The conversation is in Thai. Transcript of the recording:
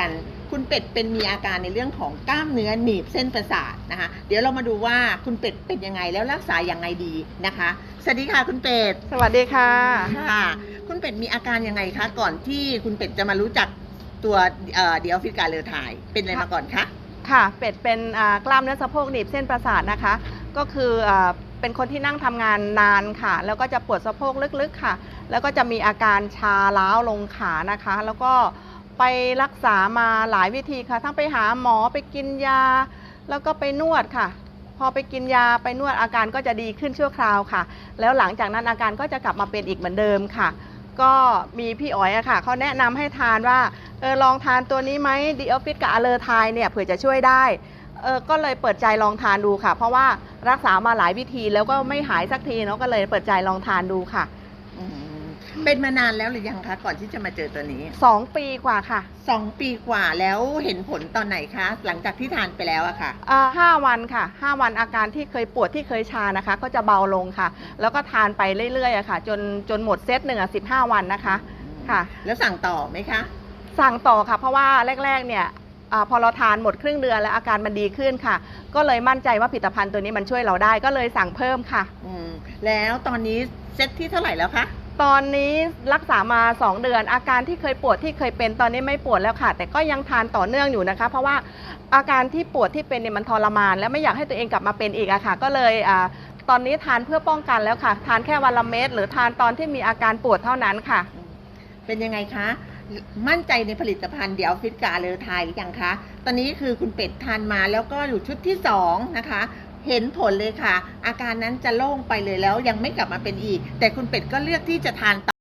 กันคุณเป็ดเป็นมีอาการในเรื่องของกล้ามเนื้อหนีบเส้นประสาทนะคะ เดี๋ยวเรามาดูว่าคุณเป็ดเป็นยังไงแล้วรักษาอย่างไงดีนะคะ สวัสดีค่ะคุณเป็ดสวัสดีค่ะค่ะ คุณเป็ดมีอาการยังไงคะก่อนที่คุณเป็ดจะมารู้จักตัวเอ่อเดียวฟิกาเลอไทยเป็นอะไรมาก่อนคะค่ะเป็ดเป็นอ่ากล้ามเนื้อสะโพกหนีบเส้นประสาทนะคะ ก็คืออ่าเป็นคนที่นั่งทำงานนานค่ะ แล้วก็จะปวดสะโพกลึกๆค่ะ แล้วก็จะมีอาการชาล้าวลงขานะคะ แล้วก็ ไปรักษามาหลายวิธีค่ะ ทั้งไปหาหมอไปกินยา แล้วก็ไปนวดค่ะ พอไปกินยาไปนวดอาการก็จะดีขึ้นชั่วคราวค่ะ แล้วหลังจากนั้นอาการก็จะกลับมาเป็นอีกเหมือนเดิมค่ะ ก็มีพี่อ๋อยอะค่ะเขาแนะนำให้ทานว่าเออลองทานตัวนี้ไหมดีออฟฟิศกับอเลอไทยเนี่ยเผื่อจะช่วยได้เออก็เลยเปิดใจลองทานดูค่ะ เพราะว่ารักษามาหลายวิธีแล้วก็ไม่หายสักทีเนาะก็เลยเปิดใจลองทานดูค่ะ เป็นมานานแล้วหรือยังคะ ก่อนที่จะมาเจอตัวนี้2ปีกว่าค่ะสองปีกว่าแล้วเห็นผลตอนไหนคะ หลังจากที่ทานไปแล้วอะค่ะ อ่าห้าวันค่ะ5วันอาการที่เคยปวดที่เคยชานะคะ ก็จะเบาลงค่ะ แล้วก็ทานไปเรื่อยๆอะค่ะ จนจนหมดเซตหนึ่งอะสิบห้าวันนะคะค่ะ แล้วสั่งต่อไหมคะ สั่งต่อค่ะ เพราะว่าแรก ๆ เนี่ยอาพอเราทานหมดครึ่งเดือนแล้วอาการมันดีขึ้นค่ะ ก็เลยมั่นใจว่าผลิตภัณฑ์ตัวนี้มันช่วยเราได้ก็เลยสั่งเพิ่มค่ะ อืมแล้วตอนนี้เซตที่เท่าไหร่แล้วคะ ตอนนี้รักษามา 2 เดือน อาการที่เคยปวดที่เคยเป็นตอนนี้ไม่ปวดแล้วค่ะ แต่ก็ยังทานต่อเนื่องอยู่นะคะ เพราะว่าอาการที่ปวดที่เป็นเนี่ยมันทรมาน และไม่อยากให้ตัวเองกลับมาเป็นอีกอะค่ะ ก็เลยอตอนนี้ทานเพื่อป้องกันแล้วค่ะ ทานแค่วันละเม็ดหรือทานตอนที่มีอาการปวดเท่านั้นค่ะ เป็นยังไงคะ มั่นใจในผลิตภัณฑ์เดี๋ยวฟิตกาเลอไทยหรือยังคะ ตอนนี้คือคุณเป็ดทานมาแล้วก็อยู่ชุดที่สองนะคะ เห็นผลเลยค่ะ อาการนั้นจะโล่งไปเลยแล้วยังไม่กลับมาเป็นอีก แต่คุณเป็ดก็เลือกที่จะทานต่อ